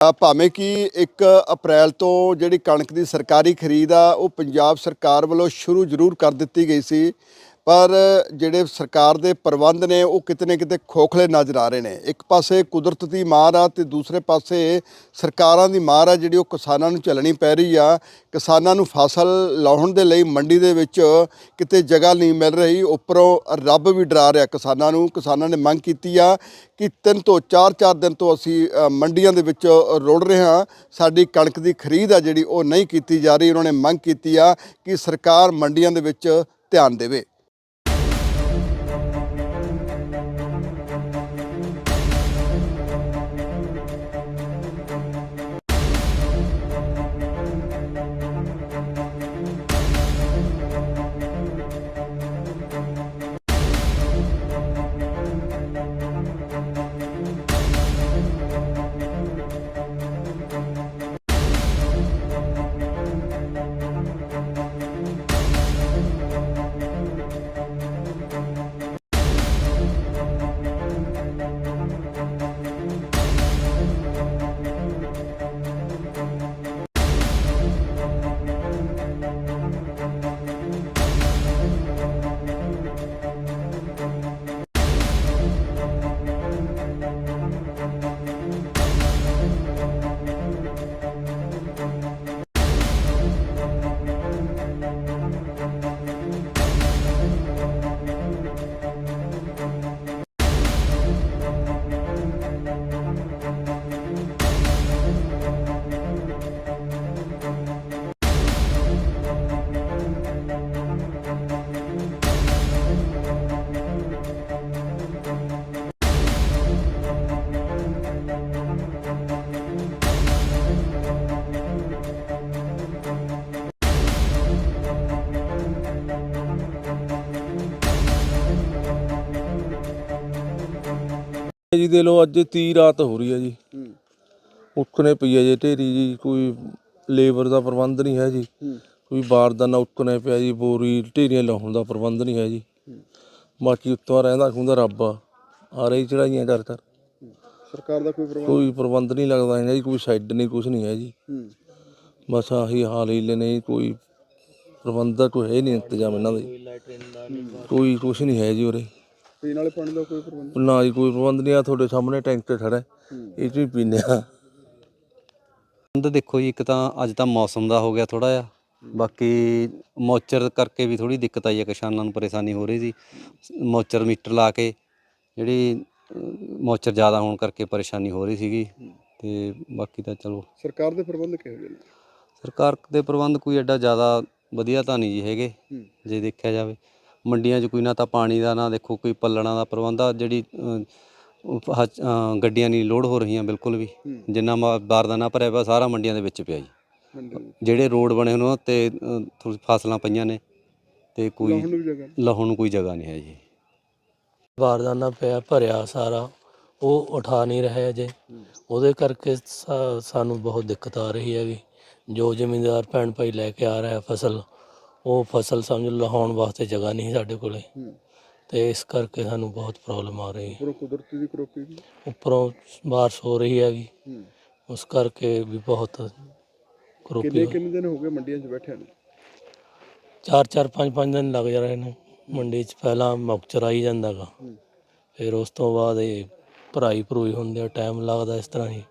ਭਾਵੇਂ ਕਿ 1 ਅਪ੍ਰੈਲ ਤੋਂ ਜਿਹੜੀ ਕਣਕ ਦੀ ਸਰਕਾਰੀ ਖਰੀਦ ਆ, ਉਹ ਪੰਜਾਬ ਸਰਕਾਰ ਵੱਲੋਂ ਸ਼ੁਰੂ ਜ਼ਰੂਰ ਕਰ ਦਿੱਤੀ ਗਈ ਸੀ। ਪਰ ਜਿਹੜੇ ਸਰਕਾਰ ਦੇ ਪ੍ਰਬੰਧ ਨੇ, ਉਹ ਕਿਤੇ ਨਾ ਕਿਤੇ ਖੋਖਲੇ ਨਜ਼ਰ ਆ ਰਹੇ ਨੇ। ਇੱਕ ਪਾਸੇ ਕੁਦਰਤ ਦੀ ਮਾਰ ਆ ਤੇ ਦੂਸਰੇ ਪਾਸੇ ਸਰਕਾਰਾਂ ਦੀ ਮਾਰ ਆ ਜਿਹੜੀ ਉਹ ਕਿਸਾਨਾਂ ਨੂੰ ਝੱਲਣੀ ਪੈ ਰਹੀ ਆ। ਕਿਸਾਨਾਂ ਨੂੰ ਫਸਲ ਲਾਉਣ ਦੇ ਲਈ ਮੰਡੀ ਦੇ ਵਿੱਚ ਕਿਤੇ ਜਗ੍ਹਾ ਨਹੀਂ ਮਿਲ ਰਹੀ। ਉੱਪਰੋਂ ਰੱਬ ਵੀ ਡਰਾ ਰਿਹਾ ਕਿਸਾਨਾਂ ਨੂੰ। ਕਿਸਾਨਾਂ ਨੇ ਮੰਗ ਕੀਤੀ ਆ ਕਿ ਤਿੰਨ ਤੋਂ ਚਾਰ ਚਾਰ ਦਿਨ ਤੋਂ ਅਸੀਂ ਮੰਡੀਆਂ ਦੇ ਵਿੱਚ ਰੁੜ ਰਹੇ ਹਾਂ। ਸਾਡੀ ਕਣਕ ਦੀ ਖਰੀਦ ਆ ਜਿਹੜੀ ਉਹ ਨਹੀਂ ਕੀਤੀ ਜਾ ਰਹੀ। ਉਹਨਾਂ ਨੇ ਮੰਗ ਕੀਤੀ ਆ ਕਿ ਸਰਕਾਰ ਮੰਡੀਆਂ ਦੇ ਵਿੱਚ ਧਿਆਨ ਦੇਵੇ। ਜੀ ਦੇ ਲੋ ਅੱਜ 30 ਰਾਤ ਹੋ ਰਹੀ ਹੈ ਜੀ। ਉੱਕਣੇ ਪਈ ਹੈ ਜੀ ਢੇਰੀ ਜੀ ਕੋਈ ਲੇਬਰ ਦਾ ਪ੍ਰਬੰਧ ਨਹੀਂ ਹੈ ਜੀ। ਕੋਈ ਬਾਰਦਾਨਾ ਉੱਕਣੇ ਪਿਆ ਜੀ ਬੋਰੀ ਢੇਰੀਆਂ ਲਾਉਣ ਦਾ ਪ੍ਰਬੰਧ ਨਹੀਂ ਹੈ ਜੀ। ਬਾਕੀ ਉੱਤੋਂ ਰਹਿੰਦਾ ਖੁੰਦਾ ਰੱਬ ਆ। ਆ ਰਹੀ ਚੜਾਈਆਂ ਕਰ ਕਰ ਸਰਕਾਰ ਦਾ ਕੋਈ ਪ੍ਰਬੰਧ? ਕੋਈ ਪ੍ਰਬੰਧ ਨਹੀਂ ਲੱਗਦਾ ਹੈ ਜੀ ਕੋਈ ਸ਼ੈੱਡ ਨਹੀਂ ਕੁਝ ਨਹੀਂ ਹੈ ਜੀ। ਬਸ ਆਹੀ ਹਾਲ ਹੀ ਨੇ ਜੀ, ਕੋਈ ਪ੍ਰਬੰਧ ਦਾ ਕੋਈ ਹੈ ਨਹੀਂ ਇੰਤਜ਼ਾਮ ਇਹਨਾਂ ਦਾ। ਕੋਈ ਕੁਝ ਨਹੀਂ ਹੈ ਜੀ ਉਰੇ। ਪੀਣ ਵਾਲੇ ਪਾਣੀ ਦਾ ਕੋਈ ਪ੍ਰਬੰਧ ਨਾ ਜੀ ਕੋਈ ਪ੍ਰਬੰਧ ਨਹੀਂ ਆ ਤੁਹਾਡੇ ਸਾਹਮਣੇ ਟੈਂਕ ਤੇ ਖੜਾ ਹੈ। ਇਹ ਚ ਹੀ ਪੀਂਦੇ ਆ। ਪ੍ਰਬੰਧ ਦੇਖੋ ਜੀ ਇੱਕ ਤਾਂ ਅੱਜ ਤਾਂ ਮੌਸਮ ਦਾ ਹੋ ਗਿਆ ਥੋੜਾ ਜਿਹਾ। ਬਾਕੀ ਮੋਚਰ ਕਰਕੇ ਵੀ ਥੋੜੀ ਦਿੱਕਤ ਆਈ ਹੈ ਕਿਸਾਨਾਂ ਨੂੰ ਪਰੇਸ਼ਾਨੀ ਹੋ ਰਹੀ ਸੀ। ਮੋਚਰ ਮੀਟਰ ਲਾ ਕੇ ਜਿਹੜੀ ਮੋਚਰ ਜ਼ਿਆਦਾ ਹੋਣ ਕਰਕੇ ਪਰੇਸ਼ਾਨੀ ਹੋ ਰਹੀ ਸੀਗੀ। ਤੇ ਬਾਕੀ ਤਾਂ ਚਲੋ। ਸਰਕਾਰ ਦੇ ਪ੍ਰਬੰਧ ਕਿਹੋ ਜਿਹੇ ਨੇ? ਸਰਕਾਰ ਦੇ ਪ੍ਰਬੰਧ ਕੋਈ ਐਡਾ ਜ਼ਿਆਦਾ ਵਧੀਆ ਤਾਂ ਨਹੀਂ ਜੀ ਹੈਗੇ ਜੇ ਦੇਖਿਆ ਜਾਵੇ। ਮੰਡੀਆਂ 'ਚ ਕੋਈ ਨਾ ਤਾਂ ਪਾਣੀ ਦਾ ਨਾ ਦੇਖੋ ਕੋਈ ਪੱਲਣਾ ਦਾ ਪ੍ਰਬੰਧ ਆ ਜਿਹੜੀ ਅ, ਉਹ ਹ- ਅ, ਗੱਡੀਆਂ ਨਹੀਂ ਲੋਡ ਹੋ ਰਹੀਆਂ ਬਿਲਕੁਲ ਵੀ। ਜਿੰਨਾ ਮਾ- ਬਾਰਦਾਨਾ ਭਰਿਆ ਪਿਆ ਸਾਰਾ ਮੰਡੀਆਂ ਦੇ ਵਿੱਚ ਪਿਆ ਜੀ। ਜਿਹੜੇ ਰੋਡ ਬਣੇ ਹੋਣ ਉਹ ਤੇ ਅ, ਥੋੜ੍ਹੀ ਫਸਲਾਂ ਪਈਆਂ ਨੇ ਤੇ ਕੋਈ ਲਾਹੌਣ ਨੂੰ ਕੋਈ ਜਗ੍ਹਾ ਨਹੀਂ ਹੈ ਜੀ। ਬਾਰਦਾਨਾ ਪਿਆ ਭਰਿਆ ਸਾਰਾ ਉਹ ਉਠਾ ਨਹੀਂ ਰਿਹਾ ਅਜੇ। ਉਹਦੇ ਕਰਕੇ ਸਾ- ਸਾਨੂੰ ਬਹੁਤ ਦਿੱਕਤ ਆ ਰਹੀ ਹੈਗੀ ਜੋ ਜ਼ਿਮੀਂਦਾਰ ਭੈਣ ਭਾਈ ਲੈ ਕੇ ਆ ਰਿਹਾ ਫਸਲ ਉਹ ਫਸਲ ਸਮਝ ਲਹਾਉਣ ਵਾਸਤੇ ਜਗ੍ਹਾ ਨਹੀਂ ਸਾਡੇ ਕੋਲੇ। ਤੇ ਇਸ ਕਰਕੇ ਸਾਨੂੰ ਬਹੁਤ ਪ੍ਰੋਬਲਮ ਆ ਰਹੀ। ਹੈ ਕੁਦਰਤੀ ਦੀ ਕਰੋਪੀ ਵੀ ਉੱਪਰੋਂ ਬਾਰਿਸ਼ ਹੋ ਰਹੀ ਹੈਗੀ। ਉਸ ਕਰਕੇ ਵੀ ਬਹੁਤ ਕਰੋਪੀ ਹੋ- ਕਿੰਨੇ ਦਿਨ ਹੋ ਗਏ ਮੰਡੀਆਂ 'ਚ ਬੈਠਿਆਂ ਨੂੰ? ਚਾਰ ਚਾਰ ਪੰਜ ਪੰਜ ਦਿਨ ਲੱਗ ਜਾ ਰਹੇ ਨੇ। ਮੰਡੀ 'ਚ ਪਹਿਲਾਂ ਮੁਕਚਰ ਆਈ ਜਾਂਦਾਗਾ ਫਿਰ ਉਸ ਤੋਂ ਬਾਅਦ ਇਹ ਭਰਾਈ ਭਰੂਈ ਹੁੰਦੇ ਆ ਟਾਈਮ ਲੱਗਦਾ ਇਸ ਤਰ੍ਹਾਂ ਹੀ।